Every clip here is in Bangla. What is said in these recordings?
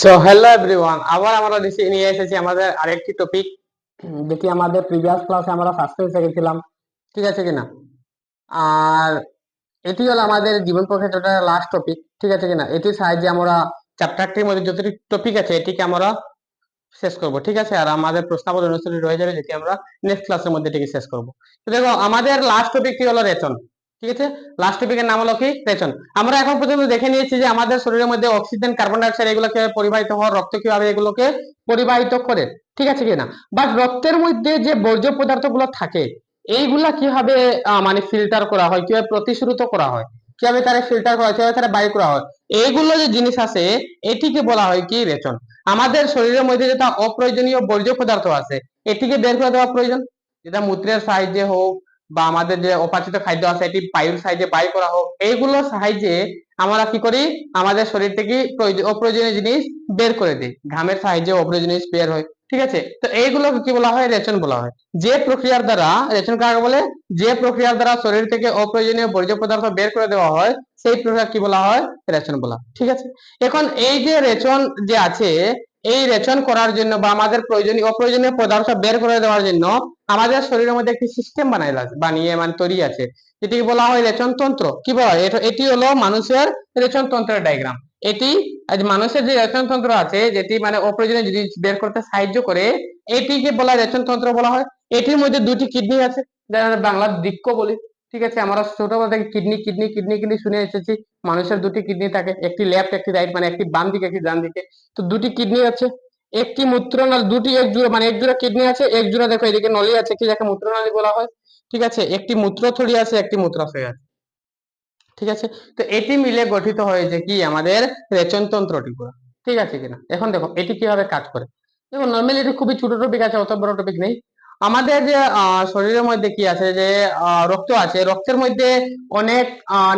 সো হ্যালো এভরিওয়ান আবার আমরা নিয়ে এসেছি আমাদের আরেকটি টপিক যেটি আমাদের প্রিভিয়াস ক্লাসে আমরা সাসপেন্স রেখেছিলাম ঠিক আছে কিনা? আর এটি হলো আমাদের জীবন প্রকৃতিটার লাস্ট টপিক ঠিক আছে কিনা? এটির সাহায্যে আমরা চ্যাপ্টারটির মধ্যে যতটি টপিক আছে, এটিকে আমরা শেষ করব, ঠিক আছে? আর আমাদের প্রশ্নাবলী অনুসারে রয়ে যাবে, যেটি আমরা নেক্সট ক্লাসের মধ্যে এটিকে শেষ করব। দেখো, আমাদের লাস্ট টপিকটি হলো রেচন ঠিক আছে? লাস্ট টপিকের নাম হলো কি? রেচন আমরা এখন পর্যন্ত দেখে নিয়েছি যে আমাদের শরীরের মধ্যে অক্সিজেন কার্বন ডাইঅক্সাইড এগুলো কীভাবে পরিবাহিত হয়, রক্ত কীভাবে এগুলোকে পরিবাহিত করে, ঠিক আছে কিনা? বাট রক্তের মধ্যে যে বর্জ্য পদার্থগুলো থাকে, এইগুলা কীভাবে মানে ফিল্টার করা হয়, কীভাবে প্রতিশ্রুত করা হয়, কীভাবে তারা ফিল্টার করা হয়, কীভাবে তারা বায়ু করা হয়, এইগুলো যে জিনিস আছে, এটিকে বলা হয় কি রেচন আমাদের শরীরের মধ্যে যেটা অপ্রয়োজনীয় বর্জ্য পদার্থ আছে, এটিকে বের করে দেওয়া প্রয়োজন? যেটা মূত্রের সাহায্যে হোক বা আমাদের যে অপাচিত খাদ্য আছে, এটি বায়ুর সাহায্যে বায়ু করা হোক, এইগুলোর সাহায্যে আমরা কি করি? আমাদের শরীর থেকে অপ্রয়োজনীয় জিনিস বের করে দিই। ঘামের সাহায্যে অপ্রয়োজনীয় জিনিস বের হয়। ঠিক আছে? তো এইগুলো কি বলা হয়? রেচন বলা হয়। যে প্রক্রিয়ার দ্বারা, রেচন কাকে বলে? যে প্রক্রিয়ার দ্বারা শরীর থেকে অপ্রয়োজনীয় বর্জ্য পদার্থ বের করে দেওয়া হয়, সেই প্রক্রিয়া কি বলা হয়? রেচন বলা। ঠিক আছে? এখন এই যে রেচন যে আছে এই রেচন করার জন্য বা আমাদের প্রয়োজনীয় অপ্রয়োজনীয় পদার্থ বের করে দেওয়ার জন্য আমাদের শরীরের মধ্যে একটি সিস্টেম বানাই বানিয়ে মানে তৈরি আছে। যেটিকে বলা হয় রেচন তন্ত্র। কি বলা হয়? এটা- হলো মানুষের রেচন তন্ত্রের ডায়াগ্রাম এটি মানুষের যে রেচন তন্ত্র আছে, যেটি মানে অপ্রয়োজনীয় জিনিস বের করতে সাহায্য করে, এটিকে বলা হয় রেচন তন্ত্র বলা হয়। এটির মধ্যে দুটি কিডনি আছে, যারা বাংলার বৃক্ক বলি। ঠিক আছে, আমরা ছোটবেলা থেকে কিডনি কিডনি কিডনি কিডনি শুনে এসেছি। মানুষের দুটি কিডনি থাকে, একটি লেফট একটি রাইট মানে একটি বাম দিকে, একটি ডান দিকে। তো দুটি কিডনি আছে, একটি মূত্রনালী, দুটি এক জোড়া মানে এক জোড়া কিডনি আছে, এক জোড়া দেখো এদিকে নলি আছে, কি যাকে মূত্রনালী বলা হয়। ঠিক আছে, একটি মূত্রথলি আছে, একটি মূত্রাশয় আছে। ঠিক আছে, তো এটি মিলে গঠিত হয়েছে কি? আমাদের রেচন তন্ত্রটি পুরো ঠিক আছে কিনা? এখন দেখো, এটি কীভাবে কাজ করে? দেখো নর্মালি এটি খুবই ছোট টপিক আছে, অত বড় টপিক নেই। আমাদের যে শরীরের মধ্যে কি আছে যে রক্ত আছে, রক্তের মধ্যে অনেক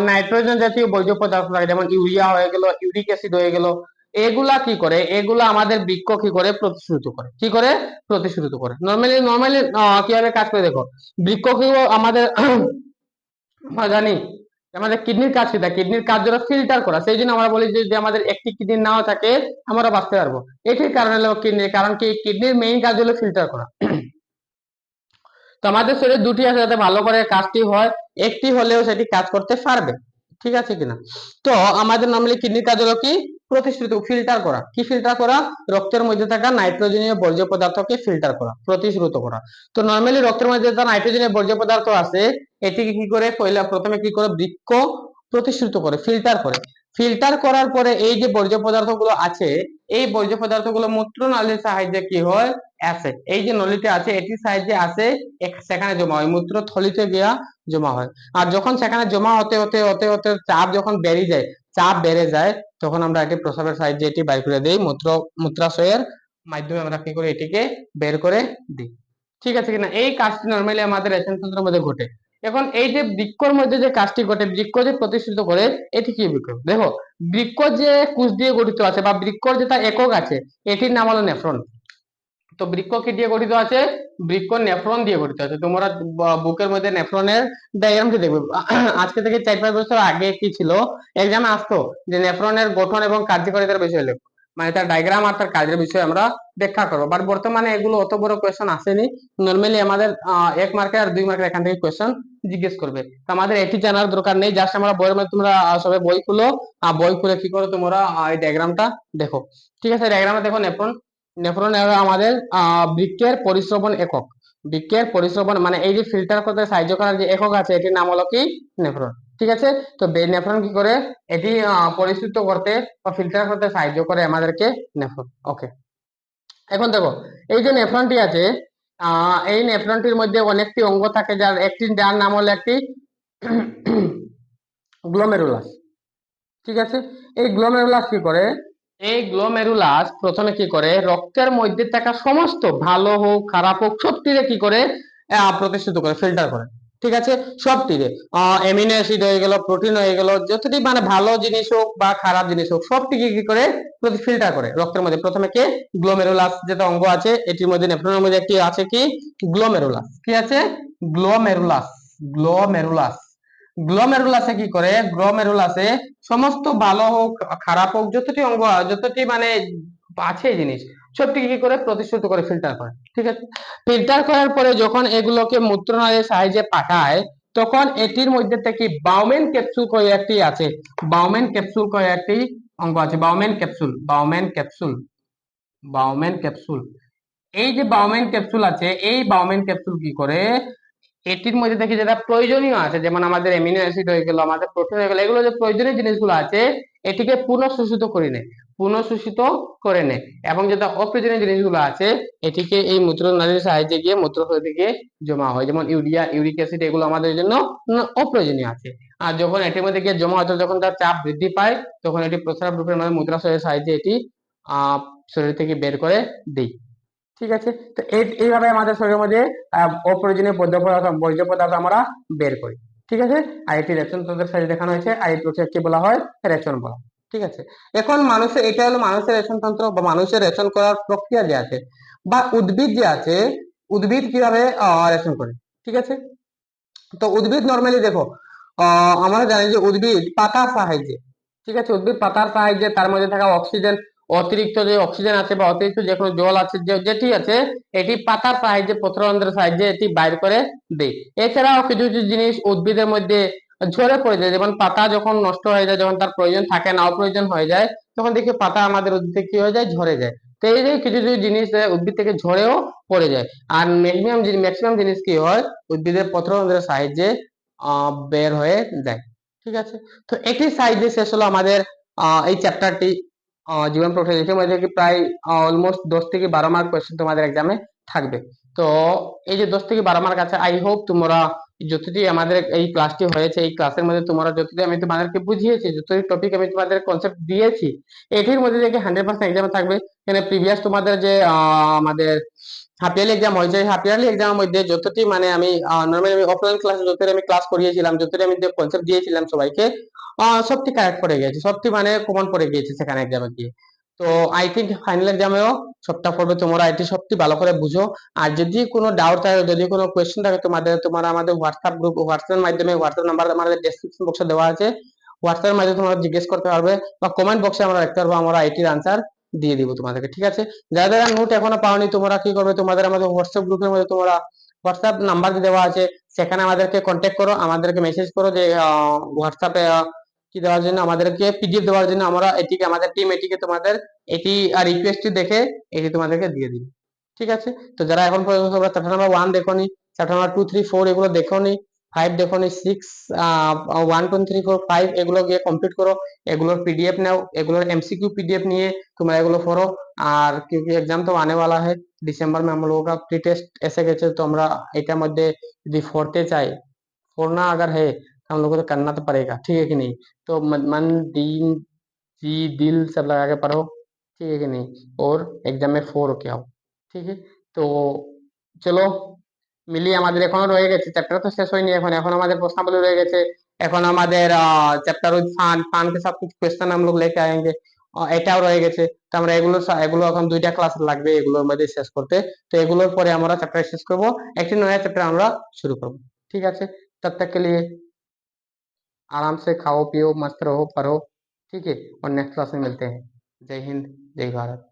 নাইট্রোজেন জাতীয় বর্জ্য পদার্থ থাকে, যেমন ইউরিয়া হয়ে গেল ইউরিক অ্যাসিড হয়ে গেল, এগুলা কি করে? এগুলা আমাদের বৃক্ষ কি করে? প্রতিশ্রুত করে। কি করে? প্রতিশ্রুত করে। নর্মালি নর্মালি কীভাবে কাজ করে দেখো? বৃক্ষ কি আমাদের জানি আমাদের কিডনির কাজ থাকে কিডনির কাজ হলো ফিল্টার করা। সেই জন্য আমরা বলি যে আমাদের একটি কিডনি নাও থাকে, আমরা বাঁচতে পারব। এটির কারণ কিডনির, কারণ কি কিডনির মেইন কাজ হলো ফিল্টার করা। তো আমাদের শরীরে দুটি আছে যাতে ভালো করে কাজটি হয়, একটি হলেও সেটি কাজ করতে পারবে, ঠিক আছে কিনা? তো আমাদের নর্মালি কিডনির কাজ হলো কি? প্রতিশ্রুত ফিল্টার করা। কি ফিল্টার করা? রক্তের মধ্যে থাকা নাইট্রোজেনীয় বর্জ্য পদার্থকে ফিল্টার করা, প্রতিশ্রুত করা। তো নর্মালি রক্তের মধ্যে যেটা নাইট্রোজেনের বর্জ্য পদার্থ আছে, এটিকে কি করে পয়লা প্রথমে কি করে বৃক্ষ প্রতিশ্রুত করে ফিল্টার করে। ফিল্টার করার পরে এই যে বর্জ্য পদার্থগুলো আছে, এই বর্জ্য পদার্থগুলো মূত্রনালীর সাহায্যে কি হয়? আসে এই যে নলীটা আছে, এটির সাহায্যে আসে সেখানে জমা হয়। মূত্র থলিতে গিয়া জমা হয়। আর যখন সেখানে জমা হতে হতে হতে হতে চাপ যখন বেড়ে যায়, চাপ বেড়ে যায়, তখন আমরা এটি প্রস্রাবের সাহায্যে এটি বাইর করে দিই। মূত্র, মূত্রাশয়ের মাধ্যমে আমরা কি করি? এটিকে বের করে দিই। ঠিক আছে কিনা? এই কাজটি নর্মালি আমাদের রেশন তন্ত্রের মধ্যে ঘটে। এখন এই যে বৃক্ষর মধ্যে যে কাজটি ঘটে, বৃক্ষ যে প্রতিষ্ঠিত করে, এটি কি বৃক্ষ? দেখো, বৃক্ষ যে কোষ দিয়ে গঠিত আছে বা বৃক্ষর তার একক আছে, এটির নাম হলো নেফ্রন। তো বৃক্ষ কি দিয়ে গঠিত আছে? বৃক্ষ নেফ্রন দিয়ে গঠিত আছে। তোমরা বুকের মধ্যে নেফ্রনের ডায়াগ্রামটি দেখবে। আজকে থেকে চার পাঁচ বছর আগে কি ছিল? এক্সামে আসতো যে নেফ্রনের গঠন এবং কার্যকারিতার বিষয়ে লেখো। মানে তার ডায়াগ্রাম আর তার কাজের বিষয়ে আমরা ব্যাখ্যা করব। বাট বর্তমানে এগুলো অত বড় কোয়েশ্চেন আসেনি। নর্মালি আমাদের এক মার্কের আর দুই মার্কের এখান থেকে কোয়েশ্চেন জিজ্ঞেস করবে। তো আমাদের এটি জানার দরকার নেই। জাস্ট আমরা বইয়ের মধ্যে তোমরা সবাই বই খুলো। আর বই খুলে কি করো তোমরা? এই ডায়াগ্রামটা দেখো। ঠিক আছে ডায়াগ্রামে দেখো নেফ্রন। নেফ্রন আমাদের আহ, বৃক্কের পরিশ্রবণ একক। বৃক্ষের পরিশ্রবণ মানে এই যে ফিল্টার করতে সাহায্য করার যে একক আছে এটির নাম হলো কি? নেফ্রন। ঠিক আছে? তো নেফ্রন কি করে? এটি পরিশুদ্ধ করতে বা ফিল্টার করতে সাহায্য করে আমাদেরকে নেফ্রন ওকে এখন দেখো, এই যে নেফ্রনটি আছে এই নেফ্রনটির মধ্যে অনেকটি অঙ্গ থাকে যার একটি, যার নাম হলো একটি গ্লোমেরুলাস ঠিক আছে? এই গ্লোমেরুলাস কি করে? এই গ্লোমেরুলাস প্রথমে কি করে? রক্তের মধ্যে থাকা সমস্ত ভালো হোক, খারাপ হোক সবটিরে কি করে? প্রতিষ্ঠিত করে ফিল্টার করে। ঠিক আছে? সবটিরে এমিনো অ্যাসিড হয়ে গেল প্রোটিন হয়ে গেল, যতটি মানে ভালো জিনিস হোক বা খারাপ জিনিস হোক, সবটিকে কি করে? ফিল্টার করে। রক্তের মধ্যে প্রথমে কি? গ্লোমেরুলাস যেটা অঙ্গ আছে, এটির মধ্যে নেফ্রনের মধ্যে একটি আছে কি? গ্লোমেরুলাস কি আছে? গ্লোমেরুলাস গ্লোমেরুলাস গ্লোমেরুলাসে কি করে? গ্লোমেরুলাসে সমস্ত ভালো হোক, খারাপ হোক, যতটি অঙ্গ, যতটি মানে আছে জিনিস সবটিকে কি করে? প্রতিশ্রুত করে ফিল্টার করে, ঠিক আছে? ফিল্টার করার পরে যখন এগুলোকে মূত্রনালীর সাহায্যে পাঠায়, তখন এটির মধ্যে থেকে বাউমেন ক্যাপসুল করে একটি আছে। বাউমেন ক্যাপসুল করে একটি অঙ্গ আছে। Bowman capsule Bowman capsule Bowman capsule এই যে বাউমেন ক্যাপসুল আছে, এই বাউমেন ক্যাপসুল কি করে? এটির মধ্যে থেকে যেটা প্রয়োজনীয় আছে, যেমন আমাদের এমিনো অ্যাসিড হয়ে গেল, আমাদের প্রোটিন হয়ে গেল, এগুলো যে প্রয়োজনীয় জিনিসগুলো আছে এটিকে পুনঃশোষিত করে নেয় পুনঃশোষিত করে নেয় এবং যেটা অপ্রয়োজনীয় জিনিসগুলো আছে, এটিকে এই মূত্রনালীর সাহায্যে গিয়ে মূত্রথলি থেকে জমা হয়। যেমন ইউরিয়া, ইউরিক অ্যাসিড, এগুলো আমাদের জন্য অপ্রয়োজনীয় আছে। আর যখন এটির মধ্যে গিয়ে জমা হতো যখন তার চাপ বৃদ্ধি পায়, তখন এটি প্রস্রাব রূপের মধ্যে মূত্রাশয়ের সাহায্যে এটি শরীর থেকে বের করে দিই ঠিক আছে? তো এই- এইভাবে আমাদের শরীরের মধ্যে অপ্রয়োজনীয় বর্জ্য পদার্থ বর্জ্য পদার্থ আমরা বের করি। ঠিক আছে? আইটি রেচন তন্ত্রের সাথে দেখানো হয়েছে। আইটি প্রক্রিয়াকে বলা হয় রেচন বলা। ঠিক আছে? এখন মানুষের এটা হলো মানুষের রেচন তন্ত্র বা মানুষের রেচন করার প্রক্রিয়া যে আছে বা উদ্ভিদ যে আছে, উদ্ভিদ কীভাবে রেচন করে? ঠিক আছে? তো উদ্ভিদ নর্মালি দেখো আমরা জানি যে উদ্ভিদ পাতার সাহায্যে, ঠিক আছে? উদ্ভিদ পাতার সাহায্যে তার মধ্যে থাকা অক্সিজেন অতিরিক্ত যে অক্সিজেন আছে বা অতিরিক্ত যে কোনো জল আছে যেটি আছে, এটি পাতার সাহায্যে পত্ররন্ধ্রের সাহায্যে এটি বাইর করে দেয়। এছাড়াও কিছু কিছু জিনিস উদ্ভিদের মধ্যে ঝরে পড়ে যায়, যেমন পাতা যখন নষ্ট হয়ে যায়, যখন তার প্রয়োজন থাকে না অপ্রয়োজন হয়ে যায়, তখন দেখি পাতা আমাদের উদ্ভিদে কি হয়ে যায়? ঝরে যায়। তো এই যে কিছু কিছু জিনিস উদ্ভিদ থেকে ঝরেও পড়ে যায়। আর ম্যাক্সিমাম ম্যাক্সিমাম জিনিস কি হয়? উদ্ভিদের পত্ররন্ধ্রের সাহায্যে বের হয়ে যায়। ঠিক আছে? তো এটি সাহায্যে শেষ হলো আমাদের এই চ্যাপ্টারটি জীবন প্রক্রিয়া এটির মধ্যে কি প্রায় অলমোস্ট দশ থেকে বারো মার্ক কোয়েশ্চেন তোমাদের এক্সামে থাকবে। তো এই যে দশ থেকে বারো মার্ক আছে আই হোপ তোমরা যতটি আমাদের এই ক্লাসটি হয়েছে, এই ক্লাসের মধ্যে তোমরা যতটি আমি তোমাদেরকে বুঝিয়েছি যতটি টপিক আমি তোমাদের কনসেপ্ট দিয়েছি। এটির মধ্যে থেকে হান্ড্রেড পার্সেন্ট এক্সামে থাকবে। এখানে প্রিভিয়াস তোমাদের যে আমাদের হাফ ইয়ারলি এক্সাম হয়েছে হাফ ইয়ারলি এক্সামের মধ্যে যতটি মানে আমি নর্মালি আমি অফলাইন ক্লাসে যতটি আমি ক্লাস করিয়েছিলাম যতটি আমি কনসেপ্ট দিয়েছিলাম সবাইকে সবটি কারেক্ট পড়ে গেছে। সবটি মানে কমন পড়ে গিয়েছে সেখানে এক্সামে গিয়ে। তো আই থিঙ্ক ফাইনাল এক্সামেও সবটা পড়বে। তোমরা এটি সবটি ভালো করে বুঝো। আর যদি কোনো ডাউট থাকে, যদি কোনো কোয়েশ্চেন থাকে, তোমাদের, তোমরা আমাদের হোয়াটসঅ্যাপ গ্রুপ হোয়াটসঅ্যাপের মাধ্যমে হোয়াটসঅ্যাপ নাম্বার আমাদের ডেসক্রিপশন বক্সে দেওয়া আছে। হোয়াটসঅ্যাপের মাধ্যমে তোমরা জিজ্ঞেস করতে পারবে বা কমেন্ট বক্সে আমরা রাখতে পারব, আমরা এটির আনসার দিয়ে দিব তোমাদেরকে, ঠিক আছে? যারা যারা নোট এখনও পাওনি, তোমরা কি করবে? তোমাদের আমাদের হোয়াটসঅ্যাপ গ্রুপের মধ্যে তোমরা হোয়াটসঅ্যাপ নাম্বার দেওয়া আছে। সেখানে আমাদেরকে কন্ট্যাক্ট করো, আমাদেরকে মেসেজ করো যে হোয়াটসঅ্যাপে কি দেওয়ার জন্য আমাদেরকে পিডিএফ দেওয়ার জন্য আমরা এটিকে আমাদের টিম এটিকে তোমাদের এটি রিকোয়েস্ট দেখে এটি তোমাদেরকে দিয়ে দিবে ঠিক আছে তো যারা এখন পর্যন্ত তোমরা চ্যাপ্টার নাম্বার ওয়ান দেখোনি chapter number two three four এগুলো দেখোনি ফাইভ দেখোনি six one two three four five এগুলো গিয়ে কমপ্লিট করো এগুলোর পিডিএফ নাও এগুলোর एमसीक्यू पीडीएफ নিয়ে তোমরা এগুলো পড়ো আর क्योंकि एग्जाम तो आने वाला है दिसंबर में हम लोगों का प्री टेस्ट ऐसे গেছে তো আমরা এটার মধ্যে যদি পড়তে চাই पढ़ना अगर है तो हम लोगों को तो करना तो पड़ेगा ठीक है कि नहीं तो मन मन दीन जी दिल सब लगा के पढ़ो ठीक है कि नहीं और एग्जाम में फोर होके आओ ঠিক আছে তো চলো মিলিয়ে আমাদের এখনো রয়ে গেছে চ্যাপ্টার তো শেষ হয়নি এখন এখন আমাদের প্রশ্নাবলী রয়ে গেছে এখন আমাদের চ্যাপ্টার উইথ ফান ফান के साथ कुछ क्वेश्चन हम लोग लेके आएंगे আহ, এটাও রয়ে গেছে তো আমরা এগুলো সা- এগুলো এখন দুইটা ক্লাস লাগবে এগুলোর মধ্যে শেষ করতে তো এগুলোর পরে আমরা চ্যাপ্টার শেষ করব একটি নয়া চ্যাপ্টার আমরা শুরু করব ঠিক আছে तब तक के लिए आराम से खाओ, पियो, मस्त रहो, पढ़ो। ठीक है, और नेक्स्ट क्लास में मिलते हैं। जय हिंद, जय भारत।